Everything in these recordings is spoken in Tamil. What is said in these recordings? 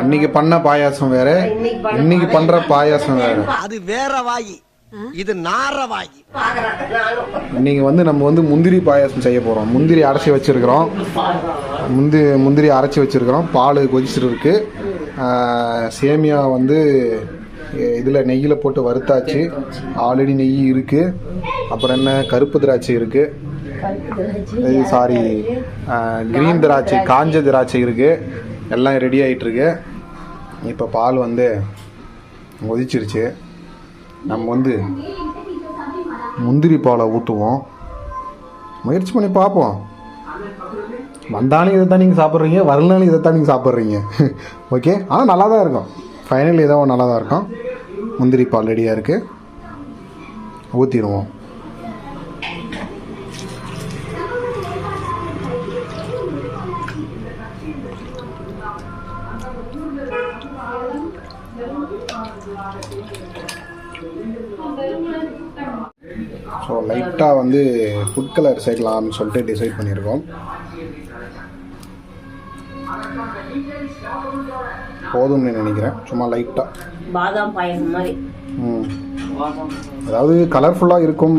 அன்னைக்கு பண்ண பாயாசம் வேற இன்னைக்கு பண்ற பாயாசம் வேற. அது வேற வாயி. இது நார வாயி. இன்னைக்கு வந்து நம்ம வந்து முந்திரி பாயாசம் செய்ய போறோம். முந்திரி அரைச்சி வச்சிருக்கிறோம். முந்தி முந்திரி அரைச்சி வச்சிருக்கிறோம். பால் கொதிச்சிட்டு இருக்கு சேமியா வந்து இதில் நெய்யில் போட்டு வறுத்தாச்சு. ஆல்ரெடி நெய் இருக்கு. அப்புறம் என்ன? கருப்பு திராட்சை இருக்கு. இது சாரி கிரீன் திராட்சை காஞ்ச திராட்சை இருக்கு. எல்லாம் ரெடி ஆகிட்டுருக்கு இப்போ பால் வந்து கொதிச்சிருச்சு. நம்ம வந்து முந்திரி பாலை ஊற்றுவோம் முயற்சி பண்ணி பார்ப்போம். வந்தாலும் இதை தான் நீங்கள் சாப்பிட்றீங்க வரலனாலும் இதை தான் நீங்கள் சாப்பிட்றீங்க. ஓகே ஆனால் நல்லா தான் இருக்கும். ஃபைனல் ஏதோ நல்லா தான் இருக்கும். முந்திரி பால் ரெடியாக இருக்குது ஊற்றிடுவோம் ஸோ லைட்டாக வந்து ஃபுட் கலர் சேர்க்கலாம்னு சொல்லிட்டு டிசைட் பண்ணியிருக்கோம். போதும்னு நினைக்கிறேன். சும்மா லைட்டாக பாதாம் பாயசம் மாதிரி. ம். அதாவது கலர்ஃபுல்லாக இருக்கும்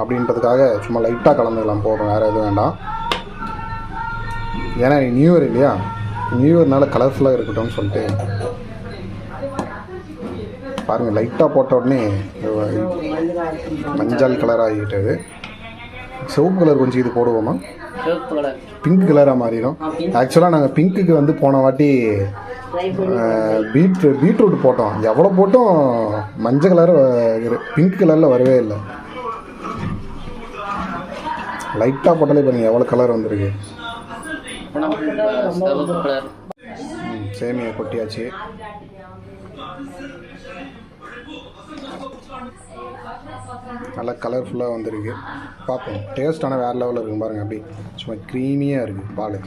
அப்படின்றதுக்காக சும்மா லைட்டாக கலந்துக்கலாம். போதும். வேறு எதுவும் வேண்டாம். ஏன்னா நியூ இயர் இல்லையா? நியூ இயர்னால கலர்ஃபுல்லாக இருக்கட்டும்னு சொல்லிட்டு பாருங்கள் லைட்டாக போட்ட உடனே மஞ்சள் கலர் ஆகிட்டது. சிவப்பு கலர் கொஞ்சம் இது போடுவோமா? பிங்க் கலராக மாறிடும். ஆக்சுவலாக நாங்கள் பிங்க்குக்கு வந்து போன வாட்டி பீட் பீட்ரூட் போட்டோம். எவ்வளோ போட்டும் மஞ்சள் கலர் பிங்க் கலரில் வரவே இல்லை. லைட்டாக போட்டாலே பாருங்க எவ்வளோ கலர் வந்திருக்கு. சேமியா கொட்டியாச்சு. நல்லா கலர்ஃபுல்லாக வந்திருக்கு. பார்ப்போம். டேஸ்ட் ஆனால் வேறு லெவலில் இருக்கும் பாருங்கள் அப்படி சும்மா க்ரீமியாக இருக்குது பால்.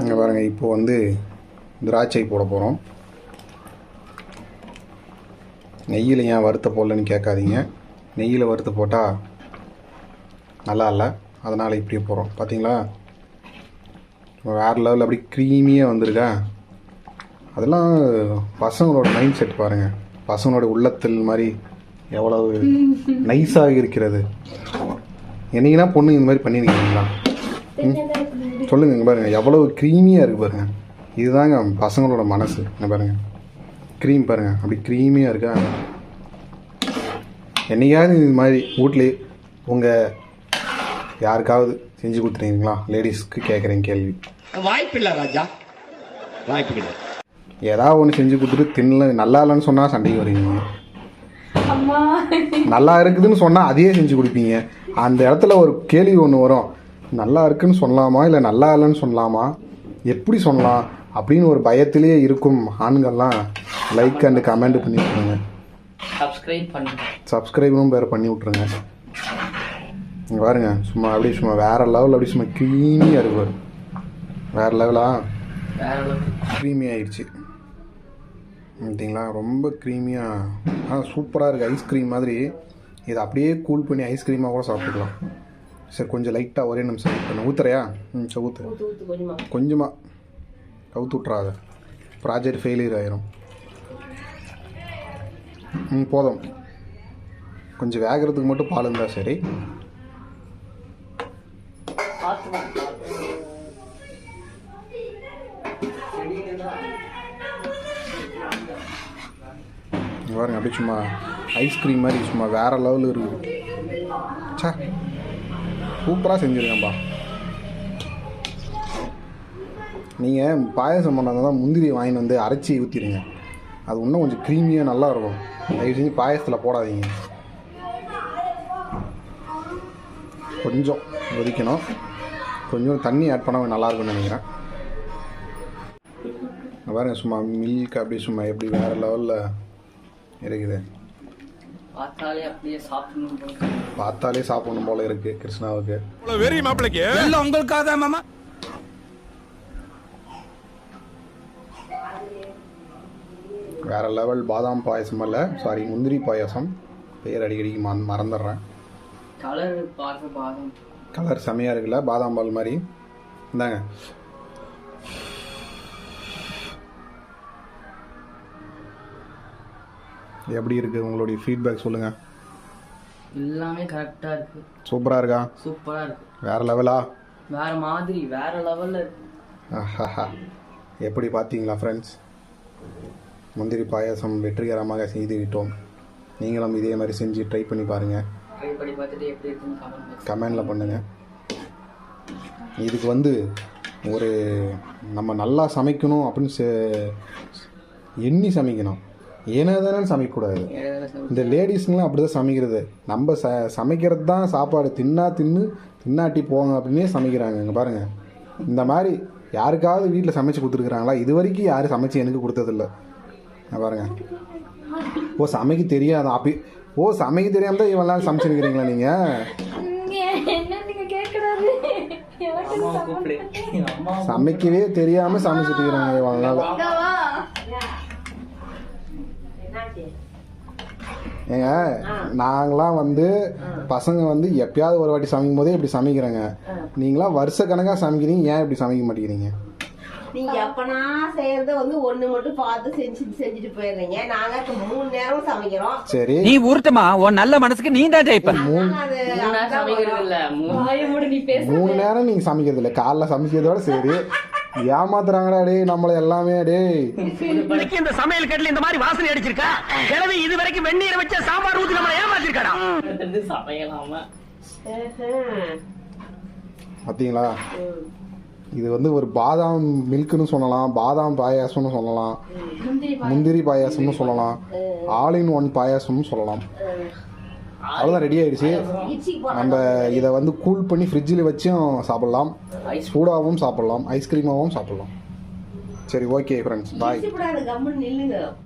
இங்கே பாருங்கள் இப்போது வந்து திராட்சை போட போகிறோம் நெய்யில் ஏன் வறுத்த போடலன்னு கேட்காதீங்க. நெய்யில் வறுத்து போட்டால் நல்லா இல்லை. அதனால் இப்படியே போகிறோம் பார்த்தீங்களா வேறு லெவலில் அப்படி க்ரீமியாக வந்திருக்கா. அதெல்லாம் பசங்களோட மைண்ட் செட் பாருங்கள் பசங்களோட உள்ளத்தில் மாதிரி எவ்வளவு நைஸாக இருக்கிறது. என்னைக்குனா பொண்ணு இந்த மாதிரி பண்ணியிருக்கீங்களா ம்? சொல்லுங்க இங்க பாருங்க. எவ்வளவு க்ரீமியாக இருக்கு பாருங்க. இதுதாங்க பசங்களோட மனசு. இங்க பாருங்க. க்ரீம் பாருங்க. அப்படி க்ரீமியாக இருக்கா? என்னைக்காவது இது மாதிரி வீட்லேயே உங்கள் யாருக்காவது செஞ்சு கொடுத்துருக்கீங்களா லேடிஸ்க்கு கேட்குறேன் கேள்வி. வாய்ப்பில்லை ராஜா. வாய்ப்பில்லை. ஏதாவது ஒன்று செஞ்சு கொடுத்துட்டு தின்னல நல்லா இல்லைன்னு சொன்னால் சண்டைக்கு வருவீங்க. நல்லா இருக்குதுன்னு சொன்னால் அதையே செஞ்சு கொடுப்பீங்க. அந்த இடத்துல ஒரு கேள்வி ஒன்று வரும். நல்லா இருக்குன்னு சொல்லலாமா இல்லை நல்லா இல்லைன்னு சொல்லலாமா எப்படி சொல்லலாம் அப்படின்னு ஒரு பயத்திலேயே இருக்கும் ஆண்கள்லாம். லைக் அண்ட் கமெண்ட் பண்ணி விட்ருங்க சப்ஸ்கிரைப் பண்ணுங்க சப்ஸ்கிரைபும் வேறு பண்ணி விட்ருங்க இங்கே பாருங்க சும்மா அப்படியே சும்மா வேற லெவல் அப்படியே சும்மா க்ரீமியாக இருக்கு. பாரு வேற லெவலா க்ரீமி ஆயிடுச்சு. பார்த்தீங்களா ரொம்ப க்ரீமியாக ஆ சூப்பராக இருக்குது ஐஸ்கிரீம் மாதிரி. இதை அப்படியே கூல் பண்ணி ஐஸ்கிரீமாக கூட சாப்பிட்டுக்கலாம். சரி கொஞ்சம் லைட்டாக ஒரே நிமிஷம் வெயிட் பண்ணு. ஊத்துறியா? ம் சரி ஊற்று ஊத்து ஊத்து கொஞ்சமா. கொஞ்சமாக கவுத்து விட்றாத ப்ராஜெக்ட் ஃபெயிலியர் ஆயிரும். ம் போதும். கொஞ்சம் வேகிறதுக்கு மட்டும் பால் இருந்தால் சரி. பார்த்து வா. பாருங்க அப்படியே சும்மா ஐஸ்கிரீம் மாதிரி சும்மா வேறு லெவலில் இருக்குது. சா சூப்பராக செஞ்சுருக்கேன்ப்பா நீங்கள் பாயசம் பண்ணாங்க தான் முந்திரி வாங்கிட்டு வந்து அரைச்சி ஊற்றிடுங்க அது இன்னும் கொஞ்சம் க்ரீமியாக நல்லா இருக்கும். தயவு செஞ்சு பாயசத்தில் போடாதீங்க. கொஞ்சம் கொதிக்கணும். கொஞ்சம் தண்ணி ஆட் பண்ண நல்லா இருக்கும்னு நினைக்கிறேன். பாருங்கள் பாருங்க சும்மா மில்க் அப்படியே சும்மா எப்படி வேறு லெவலில் இருக்குது பார்த்தாலே அப்படியே சாப்பிடணும் போல இருக்கு. பார்த்தாலே சாப்பிடணும் போல இருக்கு கிருஷ்ணாவுக்கு. வெரி மாப்பிளைக்கு? எல்லாம் உங்களுக்காக தான் மாமா. வேற லெவல் பாதாம் பாயசம் அல்ல சாரி முந்திரி பாயாசம். பேர் அடிக்கடிக்கு மறந்து மறந்துடுறேன். கலர் பாதாம் கலர் செமையாக இருக்குல்ல பாதாம் பால் மாதிரி. இந்தாங்க. எப்படி இருக்குது உங்களுடைய ஃபீட்பேக் சொல்லுங்கள் எல்லாமே கரெக்டா இருக்கு. சூப்பராக இருக்கா? சூப்பரா இருக்கு. வேறு லெவலா வேற மாதிரி வேற லெவல்ல இருக்கு. எப்படி பார்த்தீங்களா ஃப்ரெண்ட்ஸ் முந்திரி பாயாசம் வெற்றிகரமாக செய்து விட்டோம். நீங்களும் இதே மாதிரி செஞ்சு ட்ரை பண்ணி பாருங்கள் ட்ரை பண்ணி பார்த்துட்டு எப்படி இருக்குன்னு கமெண்ட் கமெண்டில் பண்ணுங்கள் இதுக்கு வந்து ஒரு நம்ம நல்லா சமைக்கணும் அப்படின்னு எண்ணி சமைக்கணும். ஏனோ தானே சமைக்கக்கூடாது இந்த லேடிஸ்ங்களாம் அப்படி தான் சமைக்கிறது. நம்ம ச சமைக்கிறது தான் சாப்பாடு தின்னா தின்னு தின்னாட்டி போங்க அப்படின்னே சமைக்கிறாங்க. இங்கே பாருங்கள் இந்த மாதிரி யாருக்காவது வீட்டில் சமைச்சு கொடுத்துருக்குறாங்களா? இது வரைக்கும் யாரும் சமைச்சு எனக்கு கொடுத்ததில்ல. பாருங்க. ஓ சமைக்க தெரியாதா? அப்படி ஓ சமைக்க தெரியாம தான் நாள் சமைச்சுருக்கிறீங்களா நீங்கள் சமைக்கவே தெரியாமல் சமைச்சிட்டு இருக்கிறாங்க இவ்வளோ ஏங்க நாங்களாம் வந்து பசங்க வந்து எப்பயாவது ஒரு வாட்டி சமைக்கும் போதே இப்படி சமைக்கிறேங்க. நீங்களாம் வருஷ கணக்காக சமைக்கிறீங்க ஏன் இப்படி சமைக்க மாட்டேங்கிறீங்க? நீங்க எப்பனா செய்யறத வந்து ஒண்ணு மட்டும் பார்த்து செஞ்சு செஞ்சுட்டு போயிடுறீங்க. நாங்க மூணு நேரம் சமைக்கிறோம். சரி. நீ உருட்டுமா? உன் நல்ல மனசுக்கு நீ தான் ஜெயிப்ப. மூணு நேரம் சமைக்கிறது இல்ல மூணு வாய மூடு நீ பேச மூணு நேரம் நீங்கள் சமைக்கிறது இல்லை காலைல சமைக்கிறதோட சரி. ஏமாத்துறாங்கடா டேய் நம்மளை எல்லாமே டேய் இன்னைக்கு இந்த சமையல் கட்டில இந்த மாதிரி வாசனை அடிச்சிருக்கா? கிழவி இது வரைக்கும் வெந்நீரை வச்ச சாம்பார் ஊத்தி நம்ம ஏமாத்திருக்கா எடுத்து சமைக்கலாமா ம்ஹும். பார்த்தீங்களா இது வந்து ஒரு பாதாம் மில்க்குன்னு சொல்லலாம் பாதாம் பாயாசம்னு சொல்லலாம் முந்திரி பாயாசம்னு சொல்லலாம் ஆல் இன் ஒன் பாயாசம்னு சொல்லலாம். அவ்வளோதான் ரெடி ஆயிடுச்சு. நம்ம இதை வந்து கூல் பண்ணி ஃப்ரிட்ஜில் வச்சும் சாப்பிடலாம். சூடாகவும் சாப்பிடலாம். ஐஸ்கிரீமாகவும் சாப்பிடலாம். சரி ஓகே ஃப்ரெண்ட்ஸ் பாய்